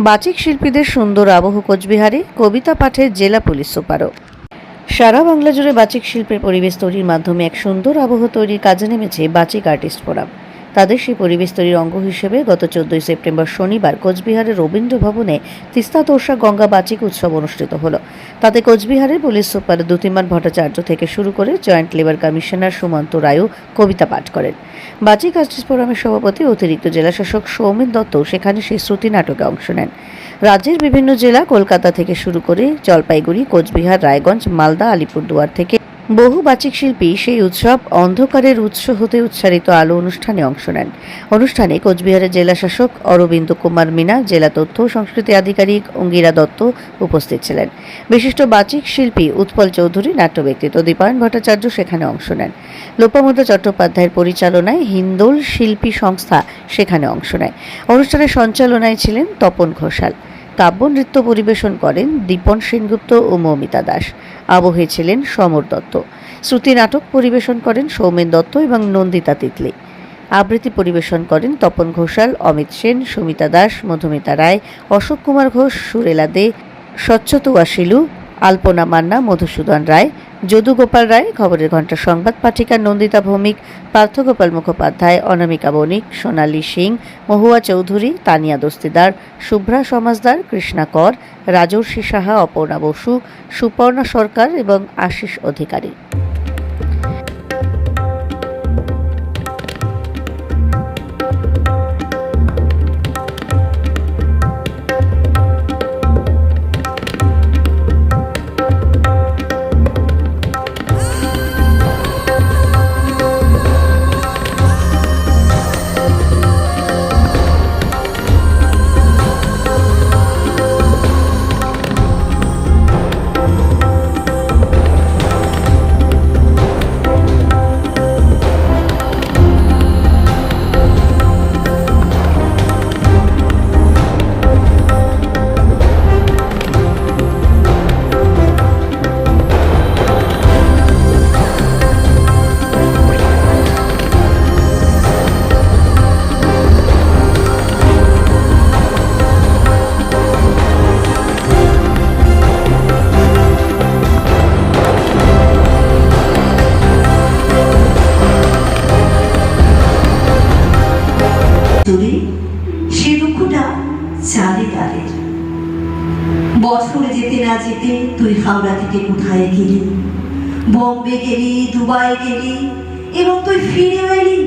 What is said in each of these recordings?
বাচিক শিল্পীদের সুন্দর আবহ কোচবিহারে, কবিতা পাঠের জেলা পুলিশ সুপারও। সারা বাংলা জুড়ে বাচিক শিল্পের পরিবেশ তৈরির মাধ্যমে এক সুন্দর আবহ তৈরির কাজে নেমেছে বাচিক আর্টিস্ট ফোরাম। তাদের সেই পরিবেশ তৈরির অঙ্গ হিসেবে গত চোদ্দই সেপ্টেম্বর শনিবার কোচবিহারের রবীন্দ্র ভবনে তিস্তা তোষা গঙ্গা বাচিক উৎসব অনুষ্ঠিত হলো। তাতে কোচবিহারের পুলিশ সুপার দ্যুতিমান ভট্টাচার্য থেকে শুরু করে জয়েন্ট লেবার কমিশনার সুমন্ত রায়ও কবিতা পাঠ করেন। বাচিক আর্টিস্ট ফোরামের সভাপতি অতিরিক্ত জেলাশাসক সৌমেন দত্ত সেখানে সেই শ্রুতি নাটকে অংশ নেন। রাজ্যের বিভিন্ন জেলা কলকাতা থেকে শুরু করে জলপাইগুড়ি, কোচবিহার, রায়গঞ্জ, মালদা, আলিপুরদুয়ার থেকে বহু বাচিক শিল্পী সেই উৎসব অন্ধকারের উৎস হতে উচ্চারিত আলো অনুষ্ঠানে অংশ নেন। অনুষ্ঠানে কোচবিহারের জেলা শাসক অরবিন্দ কুমার মিনা, জেলা তথ্য সংস্কৃতি আধিকারিক অঙ্গিরা দত্ত উপস্থিত ছিলেন। বিশিষ্ট বাচিক শিল্পী উৎপল চৌধুরী, নাট্য ব্যক্তিত্ব দীপায়ন ভট্টাচার্য সেখানে অংশ নেন। লোপামুদ্রা চট্টোপাধ্যায়ের পরিচালনায় হিন্দোল শিল্পী সংস্থা সেখানে অংশ নেয়। অনুষ্ঠানের সঞ্চালনায় ছিলেন তপন ঘোষাল। কাব্য নৃত্য পরিবেশন করেন দীপন সেনগুপ্ত ও মৌমিতা দাস। আবহে ছিলেন সমর দত্ত। শ্রুতি নাটক পরিবেশন করেন সৌমেন দত্ত এবং নন্দিতা তিতলি। আবৃত্তি পরিবেশন করেন তপন ঘোষাল, অমিত সেন, সুমিতা দাস, মধুমিতা রায়, অশোক কুমার ঘোষ, সুরেলা দে, স্বচ্ছতুয়া শিলু, আলপনা মান্না, মধুসূদন রায় যদুগোপাল রায়, খবরের ঘণ্টা সংবাদ, পাঠিকা নন্দিতা ভৌমিক পার্থগোপাল মুখোপাধ্যায়, অনামিকা বণিক, সোনালী সিং, মহুয়া চৌধুরী, তানিয়া দস্তিদার, শুভ্রা সমাজদার, কৃষ্ণা কর, রাজর্ষি সাহা, অপর্ণা বসু, সুপর্ণা সরকার এবং আশিস অধিকারী। দূরে সে দুঃখটা চালে তাদের বছর যেতে না যেতে তুই হাওড়া থেকে কোথায় গেলি? বম্বে গেলি, দুবাই গেলি, এবং তুই ফিরে এলি।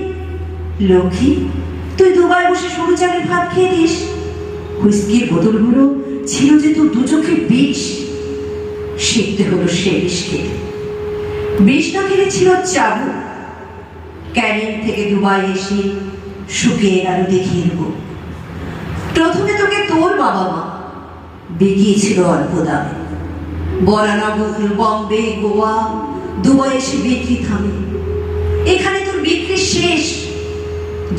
লক্ষ্মী, তুই দুবাই বসে সরু চালের ভাত খেয়ে দিস। হুইস্কির বোতলগুলো ছিল যে তোর দু চোখে বিষ। শিখতে হলো সে বিষ খেতে। বিষ না খেলে ছিল চাবু। ক্যানিং থেকে দুবাই এসে শুকিয়ে গেল দেখিয়ে দেবো। প্রথমে তোকে তোর বাবা মা বিকিয়েছিল অল্প দামে। বরানগর, বম্বে, গোয়া, দুবাই এসে বিক্রি থামে। এখানে তোর বিক্রি শেষ।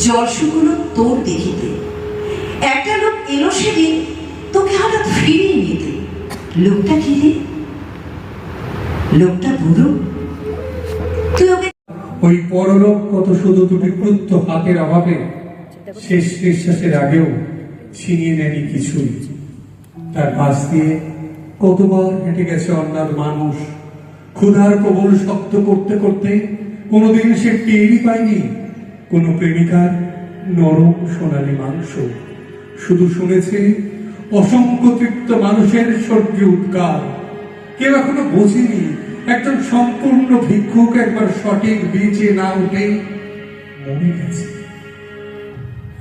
জলসুগুলো তোর দেখিতে। একটা লোক এলো সেদিন, তোকে হঠাৎ ফিরিয়ে নিতে। লোকটা কি রে? লোকটা বুড়ো? ওই পরলোক কত শুধু দুটি ক্রুদ্ধ হাতের অভাবে শেষ নিঃশ্বাসের আগেও ছিনিয়ে নেয়নি কিছুই। তার পাশ দিয়ে কতবার হেঁটে গেছে অন্যান্য মানুষ। ক্ষুধার প্রবল শক্ত করতে করতে কোনোদিন সে টেরই পায়নি। কোনো প্রেমিকার নরম সোনালী মাংস। শুধু শুনেছে অসংখ্য তৃপ্ত মানুষের স্বর্গীয় উৎকার কেউ এখনও বোঝেনি একজন সম্পূর্ণ ভিক্ষুক একবার সঠিক বেঁচে না উঠে মরে গেছে।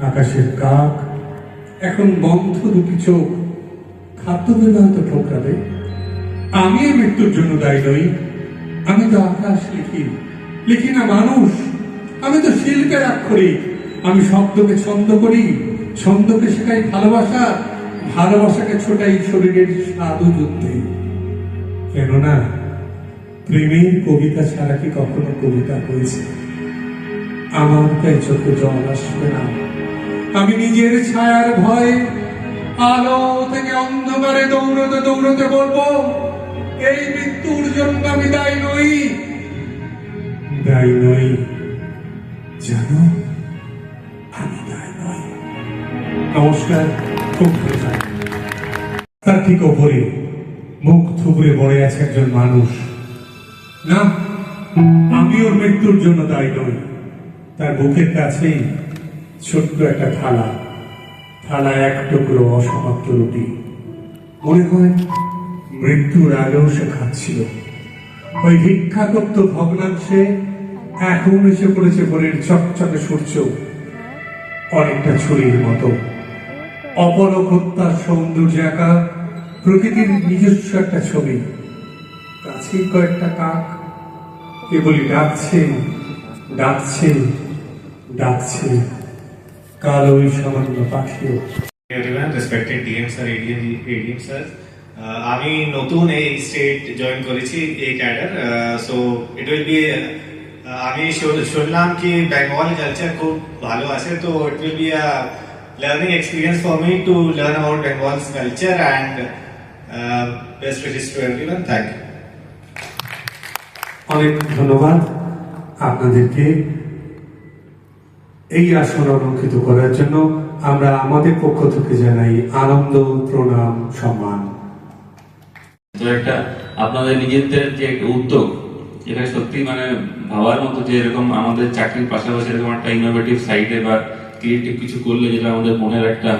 আকাশের কাক, এখন বন্ধ দুটি চোখ, খাদ্য দেবে হয়তো ঠোকরাবে আমি মৃত্যুর জন্য দায়ী নই। আমি তো আকাশ লিখি। লিখি না মানুষ। আমি তো শিল্পের আক্ষরিক। আমি শব্দকে ছন্দ করি। ছন্দকে শেখাই ভালোবাসা। ভালোবাসাকে ছোটাই শরীরের সাধু যুদ্ধে। কেননা প্রেমের কবিতা ছাড়া কি কখনো কবিতা হয়েছে? আমার তাই চোখে জল আসবে না। আমি নিজের ছায়ার ভয়ে আলো থেকে অন্ধকারে দৌড়তে দৌড়তে বলব, এই মৃত্যুর জন্য আমি দায়ী নই। দায়ী নই জানো আমি দায়ী নই। নমস্কার, খুব থাকবেন। ঠিক ওপরে মুখ থুবড়ে পড়ে আছে একজন মানুষ। না, আমি ওর মৃত্যুর জন্য দায়ী নই। তার বুকের কাছেই ছোট্ট একটা থালা। থালা এক টুকরো অসমাপ্ত রুটি। মনে হয় মৃত্যুর আগেও সে খাচ্ছিল। ওই ভিক্ষাতপ্ত ভগ্নাংশে এখন এসে পড়েছে ভোরের চকচকে সূর্য। অনেকটা ছুরির মতো। অপলক হত্যার সৌন্দর্য একা প্রকৃতির নিজস্ব একটা ছবি। কাছেই কয়েকটা কাক কেবলই ডাকছে ডাকছে ডাকছে। কাল ওই সামান্য পাখিও। Sir, ADM, ADM. Uh, আমি নতুন এই স্টেট জয়েন করেছি এই cadre so it will be আমি শুন- শুনলাম কি বেঙ্গল কালচার খুব ভালো আছে তো it will be a learning experience for me to learn about Bengal's culture and best wishes to everyone thank you অনেক ধন্যবাদ আপনাদেরকে এই আসন অলঙ্কৃত করার জন্য। আমরা আমাদের পক্ষ থেকে জানাই আনন্দ, প্রণাম, সম্মান। তো একটা আপনাদের নিজেদের যে একটা উদ্যোগ এটা সত্যি মানে ভাবার মতো যে এরকম আমাদের চাকরির পাশাপাশি এরকম একটা ইনোভেটিভ সাইডে বা ক্রিয়েটিভ কিছু করলে যেটা আমাদের মনের একটা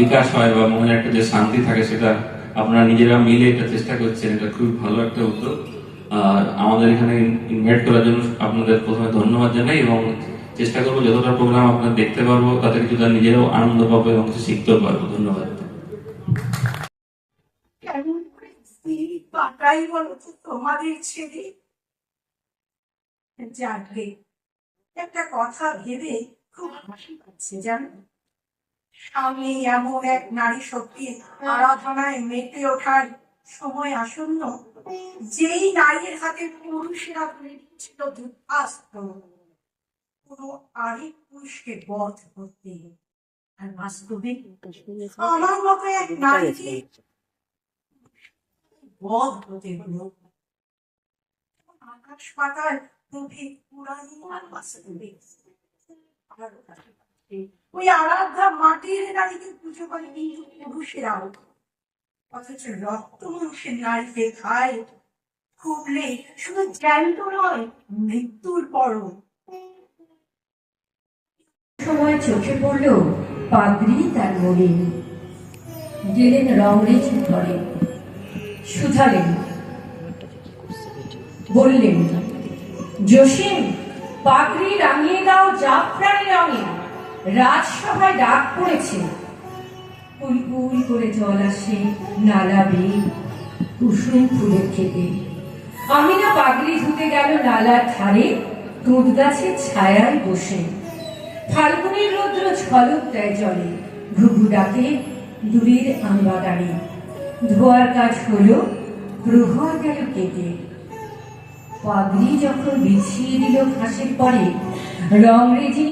বিকাশ হয় বা মনের একটা যে শান্তি থাকে সেটা আপনারা নিজেরা মিলে এটা চেষ্টা করছেন, এটা খুব ভালো একটা উদ্যোগ। আর আমাদের এখানে ইনভাইট করার জন্য আপনাদের প্রথমে ধন্যবাদ জানাই এবং চেষ্টা করব যতটা প্রোগ্রাম আপনারা দেখতে পারব, তাতে কিছু তারা নিজেরাও আনন্দ পাবো এবং কিছু শিখতেও পারব। ধন্যবাদ। পাকাই বলো তোমাদের যাকে একটা কথা ভেবে খুব জানো? এমন এক নারী শক্তির আরাধনায় মেতে ওঠার সময় আসন্ন। যেই নারীর হাতে পুরুষেরা তুলে দিচ্ছিল যুদ্ধাস্ত্র কোনো আরেক পুরুষকে বধ করতে আর আমার মতো এক বধ হতে হলো। আকাশ পাতাল, গভীর পুরানি আর ওই আরাধ্যা মাটির নারীকে পুজো করে কিন্তু পুরুষেরাও অথচ রক্ত মানুষের নারীকে খায় খুবলে শুধু জ্ঞান্ত নয়, মৃত্যুর পরও। সময় চোখে পড়ল পাগড়ি তার গেলেন ঘরে। বললেন, জসিম, পাগড়ি রাঙিয়ে দাও জাফরানি রঙে। রাজসভায় ডাক পড়েছে। কুলকুল করে জল আসে নালা বেয়ে, কুসুম ফুলের খেতে আমি না পাগড়ি ধুতে গেল নালার ধারে তুঁত গাছের ছায়ায় বসে। ফাল্গুনের রৌদ্র ঝলক দেয় জলে, ঘুঘু ডাকে দূরের আমবাগানে। ধোয়ার কাজ হলো, প্রহর গেল কেটে। পাগড়ি যখন বিছিয়ে দিল ঘাসের পরে রংরেজি